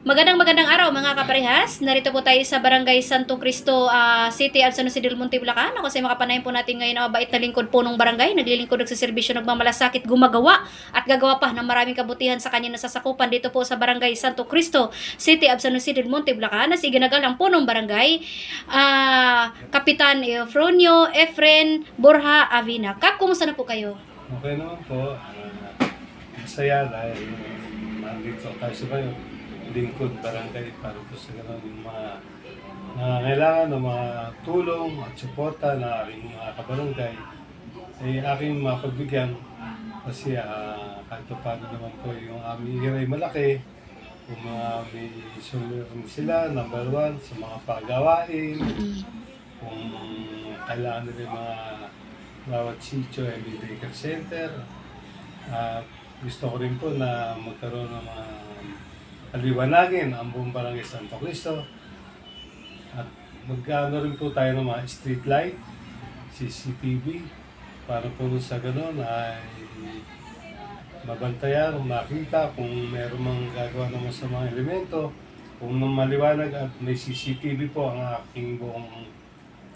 Magandang magandang araw mga kaparehas. Narito po tayo sa Barangay Santo Cristo ah, City of San Jose del Monte, Bulacan. Ako kasi makapanayin po natin ngayon ang mabait na lingkod po ng barangay. Naglilingkod nagsiservisyo, nagmamalasakit, gumagawa at gagawa pa ng maraming kabutihan sa kanyang nasasakupan dito po sa Barangay Santo Cristo City of San Jose del Monte, Bulacan. Na siginagal ang punong barangay, ah, Kapitan Eufronio Efren Borja Avina. Kap, kumusta na po kayo? Okay naman po. Ah, masaya dahil nandito tayo sa ngayon. Lingkod barangay para po sa gano'n yung mga nangangailangan ng mga tulong at suporta na aking mga kabarangay ay aking mapagbigyan kasi ah, kahit pa paano naman po yung aming hiray malaki kung mga may sulong sila, number one, sa mga pagawain, kung kailangan nila yung mga bawat sitio ay daycare center. At gusto ko rin po na magkaroon ng mga paliwanagin ang buong barangay Santo Cristo. At magkano rin po tayo ng mga street light, CCTV, para po sa ganun ay mabantayan, makita kung meron mang gagawa naman sa mga elemento, kung maliwanag at may CCTV po ang aking buong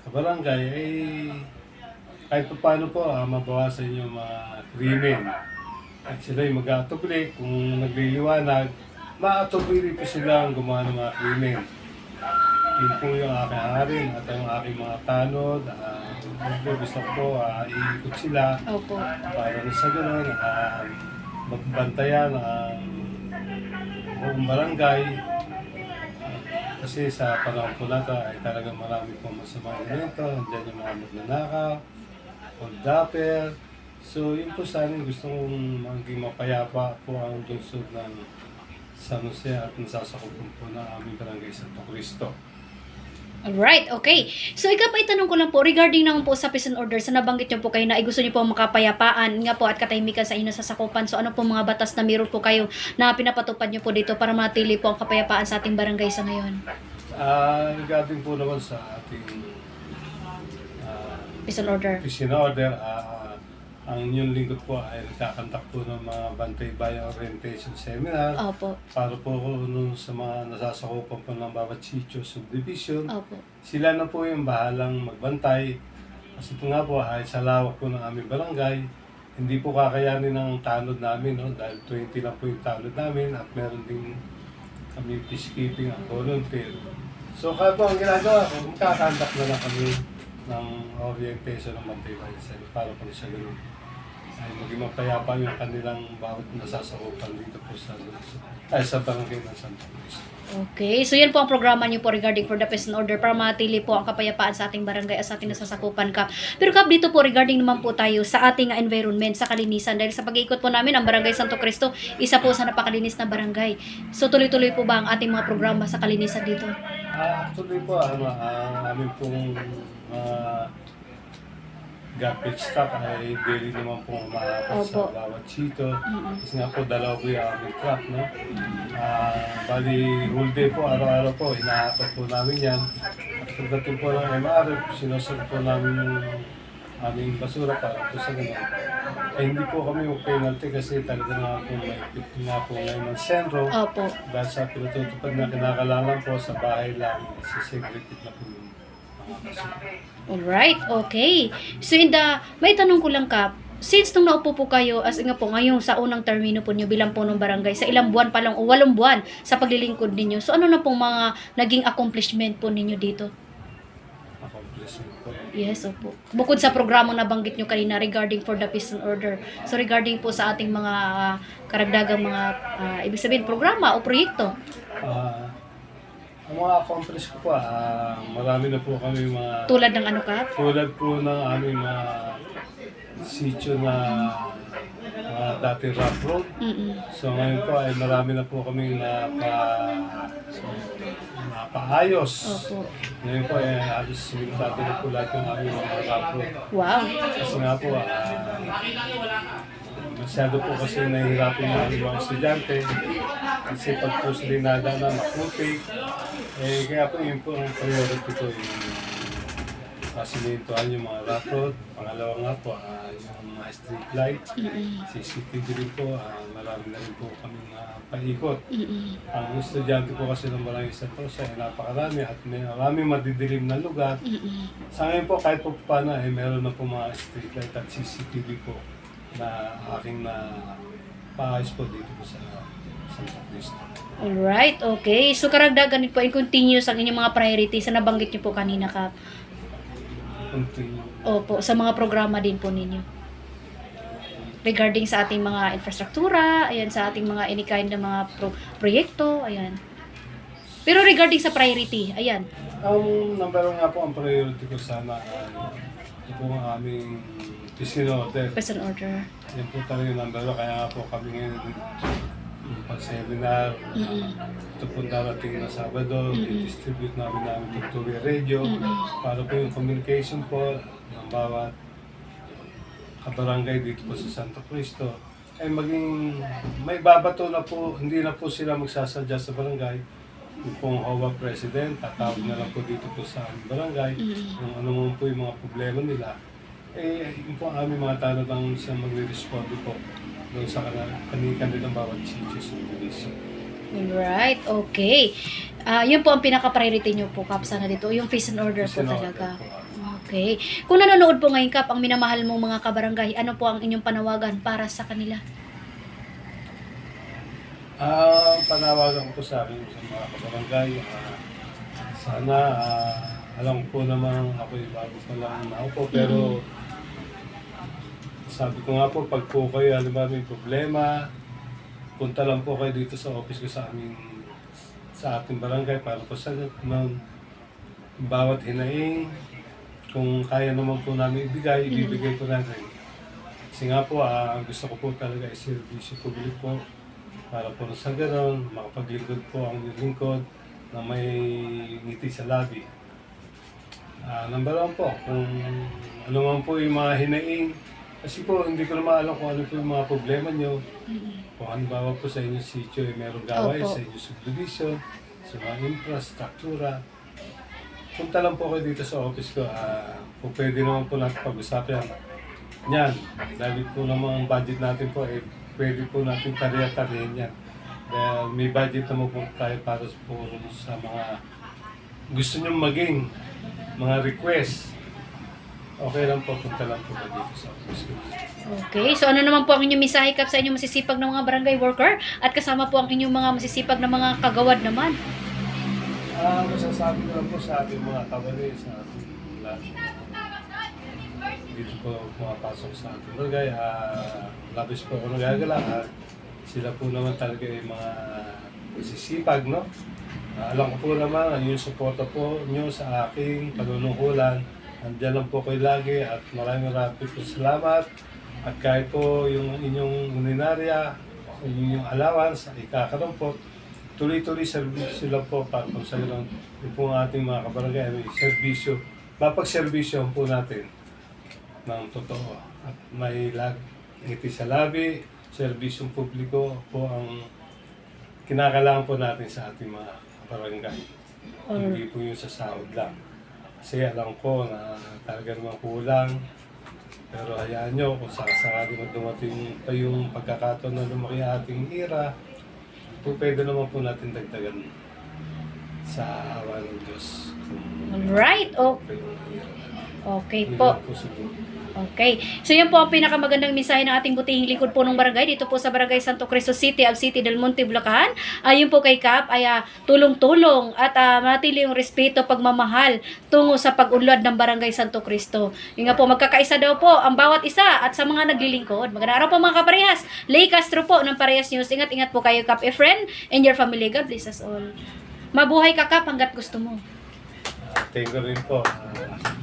kabarangay, ay kahit pa paano po ah, mabawasan yung mga krimen. At sila yung mag-aatubli, kung nagliliwanag, maatubli po sila ang gumawa ng mga krimen. Yun po yung aking hangarin at ang aking mga tanod. Uh, gusto ko po ah, iikot sila Opo. para rin sa ganun, uh, magbantayan ang buong barangay. Kasi sa panahon po na ito ay talagang marami pong masama elemento. Andiyan yung mga magnanakaw, holdapper. So yun po sa amin gusto kong maging mapayapa po ang lungsod ng San Jose at nasasakupan po ng aming barangay Santo Cristo. Alright, okay. So, ikaw pa itanong ko lang po, regarding naman po sa peace and order, sa nabanggit niyo po kayo na ay gusto niyo po makapayapaan nga po at katahimikan sa inyo sa sakupan. So, ano po mga batas na meron po kayo na pinapatupad niyo po dito para matili po ang kapayapaan sa ating barangay sa ngayon? Ah, regarding po naman sa ating ah, Peace and order. Peace in order, ah, ang inyong lingkod po ay nagkakantak po ng mga Bantay Bayan Orientation Seminar Opo. para po nun sa mga nasasakupan po ng bawat sitio subdivision. Opo. Sila na po yung bahalang magbantay. Kasi po nga po ay sa lawak po ng aming barangay, hindi po kakayanin ng tanod namin no? dahil 20 lang po yung tanod namin at meron din kami peacekeeping at volunteer. So kaya po ang ginagawa ko, magkakandak na lang kami ng orientation ng Bantay Bayan Seminar para po sa ganun ay maging mapayapa yung kanilang bawat nasasakupan dito po sa Luzon. Ay sa barangay ng Santo Cristo. Okay, so yan po ang programa niyo po regarding for the peace and order para matili po ang kapayapaan sa ating barangay at sa ating nasasakupan ka. Pero kap dito po regarding naman po tayo sa ating environment, sa kalinisan. Dahil sa pag-ikot po namin, ang barangay Santo Cristo, isa po sa napakalinis na barangay. So tuloy-tuloy po ba ang ating mga programa sa kalinisan dito? Ah, actually po, ano, ang amin pong uh, garbage truck ay daily naman pong umahapos Opo. sa bawat sito. Mm-mm. Kasi nga po, dalawa po yung aming truck, no? Ah, bali, whole day po, araw-araw po, inahapat po namin yan. At pagdating po ng MRF, sinusod po namin yung aming basura para po sa ganun. Eh, hindi po kami mag-penalty kasi talaga nga po may nga po ngayon ng sentro. Opo. Dahil sa pinatutupad na kinakalangan po sa bahay lang, sisegregate na po yung. Alright, okay. So in the, may tanong ko lang kap, since nung naupo po kayo, as nga po, ngayong sa unang termino po nyo bilang punong barangay, sa ilang buwan pa lang, o walong buwan sa paglilingkod ninyo, so ano na pong mga naging accomplishment po ninyo dito? Accomplishment po. Yes, opo. Bukod sa programa na banggit nyo kanina regarding for the peace and order. So regarding po sa ating mga karagdagang mga, ah, ibig sabihin, programa o proyekto. Ah, ang mga accomplish ko po, ah, marami na po kami mga Tulad ng ano kap? tulad po ng aming mga sitio na mga dati rough road. Mm-mm. So ngayon po ay marami na po kami na pa, napaayos. Opo. Ngayon po ay halos simentado na po lahat yung aming mga rough road. Wow. Kasi nga po, ah, masyado po kasi nahihirapan yung mga estudyante. Kasi pag po sila nadana, maputik. Eh, kaya po yun po ang priority ko. Yung masilintuan yung mga rough road. Pangalawa nga po, ah, yung mga street light. CCTV rin po, ah, marami na rin po kami na paikot. Ang estudyante po kasi ng Barangay Santos ay napakarami at may maraming madidilim na lugar. Sa ngayon po, kahit po paano, eh, meron na po mga street light at CCTV po na aking na paayos po dito po sa Santo Cristo. Alright, okay. So karagdagan po, i-continuous ang inyong mga priorities na nabanggit niyo po kanina, Kap. Continue. Opo, sa mga programa din po ninyo. Regarding sa ating mga infrastruktura, ayan, sa ating mga any kind ng mga pro- proyekto, ayan. Pero regarding sa priority, ayan. Ang number one nga po, ang priority ko sana ay ito po ang aming order. Person order. Yan po talaga yung number one. Kaya nga po kami ngayon yung pag-seminar. Mm-mm. Ito po darating na Sabado. Mm-mm. I-distribute namin namin yung two-way radio. Mm-mm. Para po yung communication po ng bawat kabarangay dito po sa Santo Cristo ay maging may babato na po, hindi na po sila magsasadya sa barangay. Yung pong HOA President, tatawag na lang po dito po sa barangay Mm-mm. kung ano man po yung mga problema nila. Eh, yung po aming mga tanong lang siya magre-respond po doon sa kanila, kanilang bawat sitio sa division. Alright, okay. Ah, yun po ang pinaka-priority nyo po, Kap, sana dito. Yung face and order po Kasi na- talaga. Okay. Kung nanonood po ngayon, Kap, ang minamahal mong mga kabarangay, ano po ang inyong panawagan para sa kanila? Ah, panawagan ko sa akin sa mga kabarangay. ah, sana, ah, alam ko naman ako yung bago pa lang naupo, pero sabi ko nga po, pag po kayo, alam ba may problema, punta lang po kayo dito sa office ko sa aming sa ating barangay para po sa ng bawat hinaing kung kaya naman po namin ibigay, ibibigay po natin. Kasi nga po, ah, ang gusto ko po talaga ay servisyo public po para po sa ganon, makapaglingkod po ang lingkod na may ngiti sa labi. Ah, number one po, kung ano man po yung mga hinaing, kasi po hindi ko naman alam kung ano po yung mga problema nyo. Kung halimbawa po sa inyong sitio ay merong gaway Opo. sa inyong subdivision, sa mga infrastruktura, punta lang po kayo dito sa office ko. Ah, kung pwede naman po natin pag-usapan yan. Dahil po naman ang budget natin po, eh, pwede po natin tariya-tarihin yan. Dahil may budget naman po tayo para sa, po sa mga gusto nyo maging mga request. Okay lang po, punta lang po ba dito sa office ko. Okay, so ano naman po ang inyong misahe, Kap, sa inyong masisipag ng mga barangay worker? At kasama po ang inyong mga masisipag na mga kagawad naman. Ah, masasabi ko lang po sa ating mga kawali, sa ating lahat. Dito po pumapasok sa ating barangay. Ah, labis po ako nagagala. Ah, sila po naman talaga yung mga masisipag, no? Ah, alam ko po naman yung suporta po nyo sa aking panunungkulan. Nandiyan lang po kayo lagi at maraming maraming po salamat. At kahit po yung inyong uninarya, yung inyong allowance, ikakaroon tuloy-tuloy servisyo lang po para kung sa ganun, yung po ang ating mga kabarangay, may servisyo, mapag-servisyo po natin ng totoo. At may lag, ngiti sa labi, serbisyong publiko po ang kinakailangan po natin sa ating mga kabarangay. Hindi po yung sa sahod lang. Kasi alam ko na talaga naman kulang. Pero hayaan nyo, kung sakasakali mo dumating pa yung pagkakataon na lumaki ating ira, po pwede naman po natin dagdagan sa awa ng Diyos. Kung Alright, pa yung natin. Okay po. Okay. So yan po ang pinakamagandang mensahe ng ating butihing lingkod po ng barangay dito po sa Barangay Santo Cristo City, Al City del Monte, Bulacan. Ayun po kay Kap ay ah, tulong-tulong at uh, manatili yung respeto, pagmamahal tungo sa pag-unlad ng Barangay Santo Cristo. Yung nga po, magkakaisa daw po ang bawat isa at sa mga naglilingkod. Magandang araw po mga kaparehas. Lay Castro po ng Parehas News. Ingat-ingat po kayo Kap Efren and your family. God bless us all. Mabuhay ka Kap hanggat gusto mo. Ah, thank you rin po. Ah,